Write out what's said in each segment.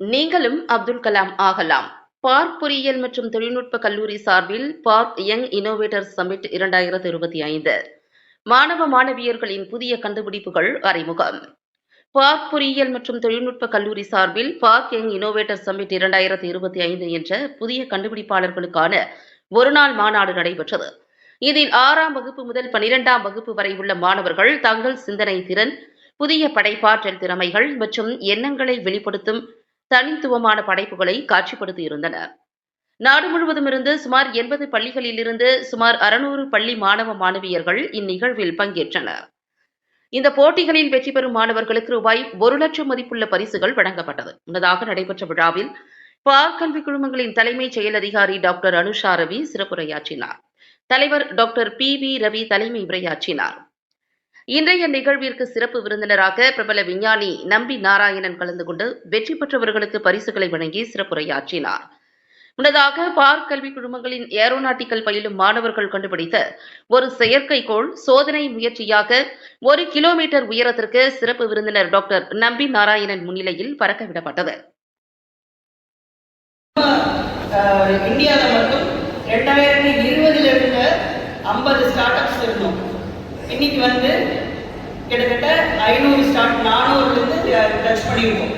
நீங்களும் அப்துல் கலாம் ஆகலாம். பார்க் பொறியியல் மற்றும் தொழில்நுட்ப கல்லூரி சார்பில் பார்க் யங் இனோவேட்டர் சமிட் இரண்டாயிரத்து இருபத்தி ஐந்து. மாணவ மாணவியர்களின் புதிய கண்டுபிடிப்புகள் அறிமுகம். பார்க் பொறியியல் மற்றும் தொழில்நுட்ப கல்லூரி சார்பில் பார்க் யங் இனோவேட்டர் சமிட் இரண்டாயிரத்து இருபத்தி ஐந்து என்ற புதிய கண்டுபிடிப்பாளர்களுக்கான ஒருநாள் மாநாடு நடைபெற்றது. இதில் ஆறாம் வகுப்பு முதல் பனிரெண்டாம் வகுப்பு வரை உள்ள மாணவர்கள் தங்கள் சிந்தனை திறன் புதிய படைப்பாற்றல் திறமைகள் மற்றும் எண்ணங்களை வெளிப்படுத்தும் தனித்துவமான படைப்புகளை காட்சிப்படுத்தியிருந்தனர் நாடு முழுவதும் இருந்து சுமார் எண்பது பள்ளிகளிலிருந்து சுமார் அறுநூறு பள்ளி மாணவ மாணவியர்கள் இந்நிகழ்வில் பங்கேற்றனர். இந்த போட்டிகளில் வெற்றி பெறும் மாணவர்களுக்கு ரூபாய் ஒரு லட்சம் மதிப்புள்ள பரிசுகள் வழங்கப்பட்டது. முன்னதாக நடைபெற்ற விழாவில் பார்க் கல்வி குழுமங்களின் தலைமைச் செயல் அதிகாரி டாக்டர் அனுஷா ரவி சிறப்புரையாற்றினார். தலைவர் டாக்டர் பி வி ரவி தலைமை உரையாற்றினார். இன்றைய நிகழ்விற்கு சிறப்பு விருந்தினராக பிரபல விஞ்ஞானி நம்பி நாராயணன் கலந்து கொண்டு வெற்றி பெற்றவர்களுக்கு பரிசுகளை வழங்கி சிறப்புரையாற்றினார். முன்னதாக பார்க் கல்வி குழுமங்களின் ஏரோநாட்டிக்கல் பயிலும் மாணவர்கள் கண்டுபிடித்த ஒரு செயற்கைக்கோள் சோதனை முயற்சியாக ஒரு கிலோமீட்டர் உயரத்திற்கு சிறப்பு விருந்தினர் டாக்டர் நம்பி நாராயணன் முன்னிலையில் பறக்கவிடப்பட்டது. இந்தியாவில் மட்டும் ரெண்டாயிரத்தி இருபதுல இருந்த ஐம்பது ஸ்டார்ட் அப்ஸ் இருந்தோம். இன்னைக்கு வந்து கிட்டத்தட்ட ஐநூறு ஸ்டார்ட் நானூறுலேருந்து டச் பண்ணியிருக்கோம்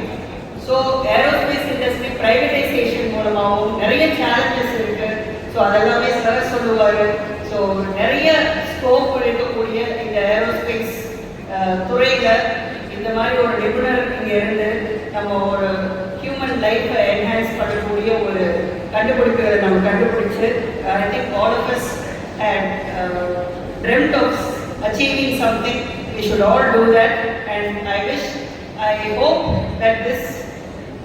ஸோ ஏரோஸ்பேஸ் இண்டஸ்ட்ரி ப்ரைவேடைசேஷன் மூலமாகவும் நிறைய சேலஞ்சஸ் இருக்கு. ஸோ அதெல்லாமே சார் சொல்லுவார். ஸோ நிறைய ஸ்கோப் இருக்கக்கூடிய இந்த ஏரோஸ்பேஸ் துறையில் இந்த மாதிரி ஒரு நிபுணர் இங்கே இருந்து நம்ம ஒரு ஹியூமன் லைஃப்பை என்ஹான்ஸ் பண்ணக்கூடிய ஒரு கண்டுபிடிப்புகளை நம்ம கண்டுபிடிச்சு I think all of us and dreamt of achieve we should all do that. And i wish i hope that this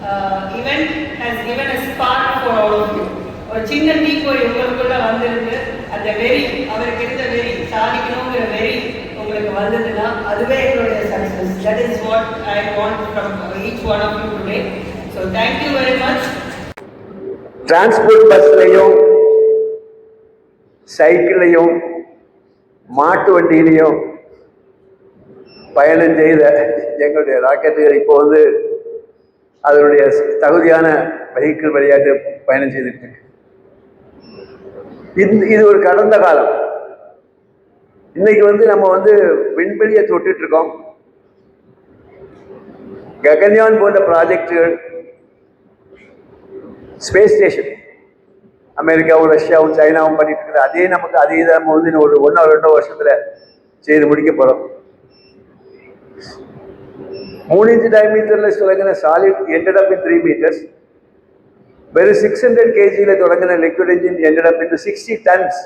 uh, event has given a spark for all of you. ஒரு சின்ன தீப்பொறி உங்களுக்குள்ள வந்திருந்து அந்த வெறி அவருக்கு இருந்த வெறி சாதிக்கணுங்கிற வெறி உங்களுக்கு வந்ததுன்னா அதுவே எங்களுடைய success that is what I want from each one of you today so thank you very much transport பஸ்லையும் சைக்கிளையும் மாட்டு வண்டியிலையும் பயணம் செய்த எங்களுடைய ராக்கெட்டுகள் இப்போ வந்து அதனுடைய தகுதியான வெஹிக்கிள் விளையாட்டு பயணம் செய்துட்டு இது ஒரு கடந்த காலம். இன்னைக்கு வந்து நம்ம வந்து விண்வெளியை தொட்டுட்டு இருக்கோம். ககன்யான் போன்ற ப்ராஜெக்டுகள் ஸ்பேஸ் ஸ்டேஷன் அமெரிக்காவும் ரஷ்யாவும் சைனாவும் பண்ணிட்டு இருக்கிற அதே நமக்கு அதே நம்ம வந்து ஒரு ஒன்றோ ரெண்டோ வருஷத்துல செய்து முடிக்க போறோம். மூணு இன்ச்சு டயமீட்டரில் தொடங்கின solid ended up in three metres வெறும் சிக்ஸ் ஹண்ட்ரட் கேஜியில் தொடங்கின liquid engine ended up in sixty tons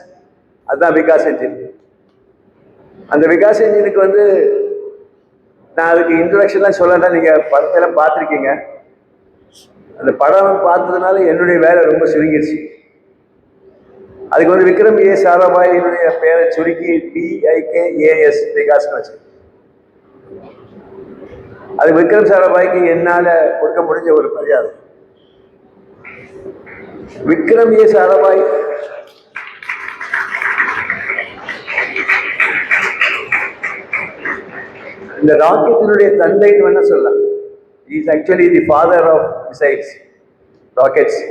அதுதான் விகாஸ் இன்ஜின் அந்த விகாஸ் இன்ஜினுக்கு வந்து நான் அதுக்கு இன்ட்ரடக்ஷன்லாம் சொல்லலாம் நீங்கள் படத்தெல்லாம் பார்த்துருக்கீங்க. அந்த படம் பார்த்ததுனால என்னுடைய வேலை ரொம்ப சுருங்கிடுச்சு அதுக்கு வந்து விக்ரம் ஏ சாராபாயினுடைய பேரை சுருக்கி டிஐகேஏஎஸ் விகாஸ் வச்சு அது விக்ரம் சாராபாய்க்கு என்னால கொடுக்க முடிஞ்ச ஒரு மரியாதை. விக்ரம் ஏ சாராபாய் இந்த ராக்கெட்டினுடைய தந்தைன்னு வேணா சொல்லலாம். Is actually the father of missiles rockets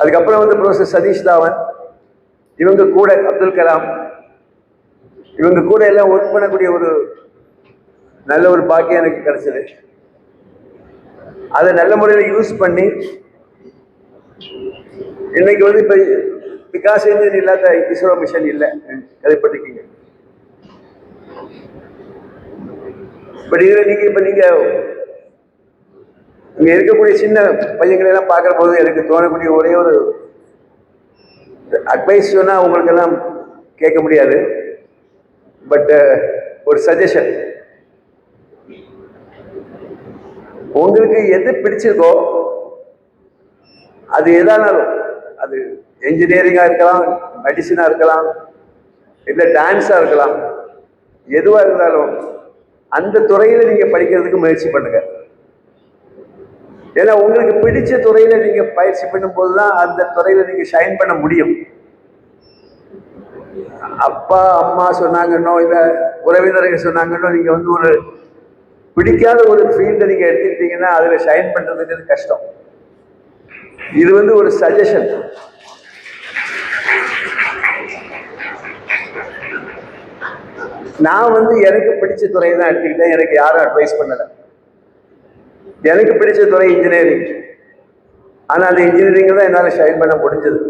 அதுக்கப்புறம் வந்து ப்ரொஃபஸர் சதீஷ் தாவன். இவங்க கூட அப்துல் கலாம். இவங்க கூட எல்லாம் ஒர்க் பண்ணக்கூடிய ஒரு நல்ல ஒரு பாக்கியம் எனக்கு கிடைச்சது. அதை நல்ல முறையில் யூஸ் பண்ணி இன்னைக்கு வந்து இப்போ விகாஸ் இன்ஜின் இல்லாத இஸ்ரோ மிஷன் இல்லை. கதைப்பட்டிருக்கீங்க. பட் இதில் நீங்கள் இப்போ நீங்கள் இங்கே இருக்கக்கூடிய சின்ன பையங்களெல்லாம் பார்க்குற போது எனக்கு தோணக்கூடிய ஒரே ஒரு அட்வைஸ் சொன்னால் உங்களுக்கெல்லாம் கேட்க முடியாது. பட் uh, ஒரு சஜஷன் உங்களுக்கு எது பிடிச்சிருக்கோ அது எதானாலும் அது என்ஜினியரிங்காக இருக்கலாம் மெடிசனாக இருக்கலாம் இல்லை டான்ஸாக இருக்கலாம் எதுவாக இருந்தாலும் அந்த துறையில் நீங்கள் படிக்கிறதுக்கு முயற்சி பண்ணுங்கள் ஏன்னா உங்களுக்கு பிடிச்ச துறையில் நீங்கள் பயிற்சி பண்ணும்போது தான் அந்த துறையில் நீங்கள் ஷைன் பண்ண முடியும். அப்பா அம்மா சொன்னாங்கன்னோ இல்லை உறவினர்கள் சொன்னாங்கன்னோ நீங்கள் வந்து ஒரு பிடிக்காத ஒரு ஃபீல்டை நீங்கள் எடுத்துக்கிட்டீங்கன்னா அதில் ஷைன் பண்ணுறதுங்கிறது கஷ்டம். இது வந்து ஒரு சஜஷன் நான் வந்து எனக்கு பிடிச்ச துறையை தான் எடுத்துக்கிட்டேன். எனக்கு யாரும் அட்வைஸ் பண்ணல. எனக்கு பிடிச்ச துறை இன்ஜினியரிங் ஆனால் அந்த இன்ஜினியரிங் தான் என்னால் ஷைன் பண்ண முடிஞ்சது.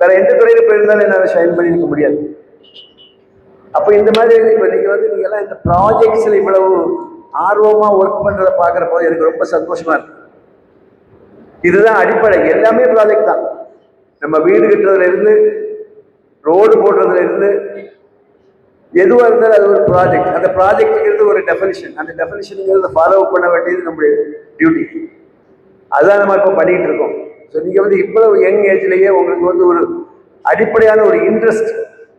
வேற எந்த துறையில் போயிருந்தாலும் என்னால் ஷைன் பண்ணியிருக்க முடியாது. அப்போ இந்த மாதிரி இப்போ நீங்கள் வந்து நீங்கள் எல்லாம் இந்த ப்ராஜெக்ட்ஸில் இவ்வளவு ஆர்வமாக ஒர்க் பண்ணுறத பார்க்குறப்போ எனக்கு ரொம்ப சந்தோஷமாக இருக்கு. இதுதான் அடிப்படை. எல்லாமே ப்ராஜெக்ட் தான். நம்ம வீடு கட்டுறதுலேருந்து ரோடு போடுறதுலேருந்து எதுவாக இருந்தாலும் அது ஒரு ப்ராஜெக்ட் அந்த ப்ராஜெக்ட்டுங்கிறது ஒரு டெஃபினிஷன் அந்த டெஃபினிஷனுங்கிறத ஃபாலோ பண்ண வேண்டியது நம்முடைய டியூட்டி அதுதான் நம்ம இப்போ பண்ணிகிட்டு இருக்கோம். ஸோ நீங்கள் வந்து இவ்வளவு யங் ஏஜ்லேயே உங்களுக்கு வந்து ஒரு அடிப்படையான ஒரு இன்ட்ரெஸ்ட்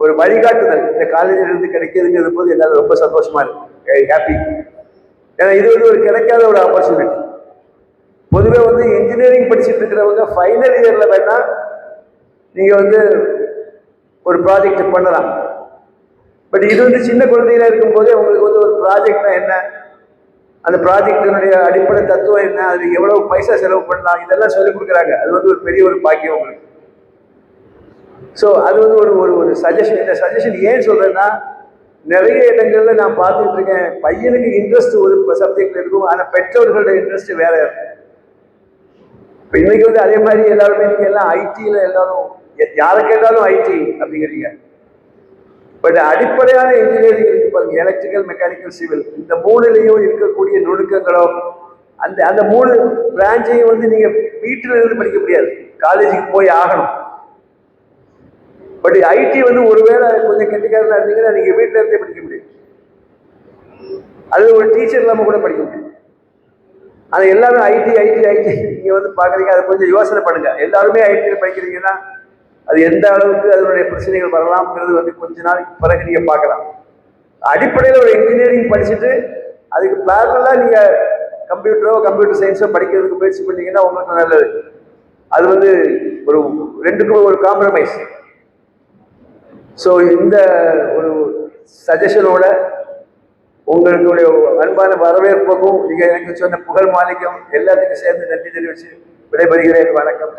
ஒரு வழிகாட்டுதல் இந்த காலேஜில் இருந்து கிடைக்கிறதுங்கிறது போது என்னால் ரொம்ப சந்தோஷமா இருக்கு. ஹாப்பி ஏன்னா இது வந்து ஒரு கிடைக்காத ஒரு ஆப்பர்ச்சுனிட்டி பொதுவே வந்து இன்ஜினியரிங் படிச்சுட்டு இருக்கிறவங்க ஃபைனல் இயரில் வேணால் நீங்கள் வந்து ஒரு ப்ராஜெக்ட் பண்ணலாம். பட் இது வந்து சின்ன குழந்தையில இருக்கும்போதே உங்களுக்கு வந்து ஒரு ப்ராஜெக்ட்னா என்ன? அந்த ப்ராஜெக்டினுடைய அடிப்படை தத்துவம் என்ன? அது எவ்வளவு பைசா செலவு பண்ணலாம்? இதெல்லாம் சொல்லிக் கொடுக்குறாங்க. அது வந்து ஒரு பெரிய ஒரு பாக்கியம் உங்களுக்கு. ஸோ அது வந்து ஒரு ஒரு ஒரு சஜஷன் இந்த சஜஷன் ஏன் சொல்றேன்னா நிறைய இடங்கள்ல நான் பார்த்துட்டு இருக்கேன். பையனுக்கு இன்ட்ரெஸ்ட் ஒரு சப்ஜெக்ட் இருக்கும். ஆனால் பெற்றோர்களோட இன்ட்ரெஸ்ட் வேற இருக்கும் இப்போ இன்னைக்கு வந்து அதே மாதிரி எல்லாருமே நீங்க எல்லாம் ஐடியில் எல்லாரும் யாரை கேட்டாலும் ஐடி அப்படிங்கிறீங்க. பட் அடிப்படையான இன்ஜினியரிங் இருக்கு பாருங்க. எலக்ட்ரிக்கல் மெக்கானிக்கல் சிவில் இந்த மூணுலையும் இருக்கக்கூடிய நுணுக்கங்களோ அந்த அந்த மூணு பிரான்ச்சையும் வந்து நீங்க வீட்டில இருந்து படிக்க முடியாது. காலேஜுக்கு போய் ஆகணும். பட் ஐடி வந்து ஒருவேளை கொஞ்சம் இருந்தீங்கன்னா நீங்க வீட்டில இருந்தே படிக்க முடியும். அது ஒரு டீச்சர் இல்லாம கூட படிக்க முடியும். அது எல்லாரும் ஐடி ஐடி ஐடி நீங்க வந்து பாக்குறீங்க அதை கொஞ்சம் யோசனை பண்ணுங்க. எல்லாருமே ஐடியில் படிக்கிறீங்கன்னா அது எந்த அளவுக்கு அதனுடைய பிரச்சனைகள் வரலாம்ங்கிறது வந்து கொஞ்ச நாளைக்கு பிறகு நீங்க பார்க்கலாம். அடிப்படையில் ஒரு இன்ஜினியரிங் படிச்சுட்டு அதுக்கு பேரலாக நீங்கள் கம்ப்யூட்டரோ கம்ப்யூட்டர் சயின்ஸோ படிக்கிறதுக்கு முயற்சி பண்ணீங்கன்னா உங்களுக்கு நல்லது. அது வந்து ஒரு ரெண்டுக்கும் ஒரு காம்ப்ரமைஸ் ஸோ இந்த ஒரு சஜஷனோட உங்களுடைய அன்பான வரவேற்புக்கும் நீங்கள் எனக்கு சொன்ன புகழ் மாளிகம் எல்லாத்துக்கும் சேர்ந்து நன்றி தெரிவித்து விடைபெறுகிறேன். வணக்கம்.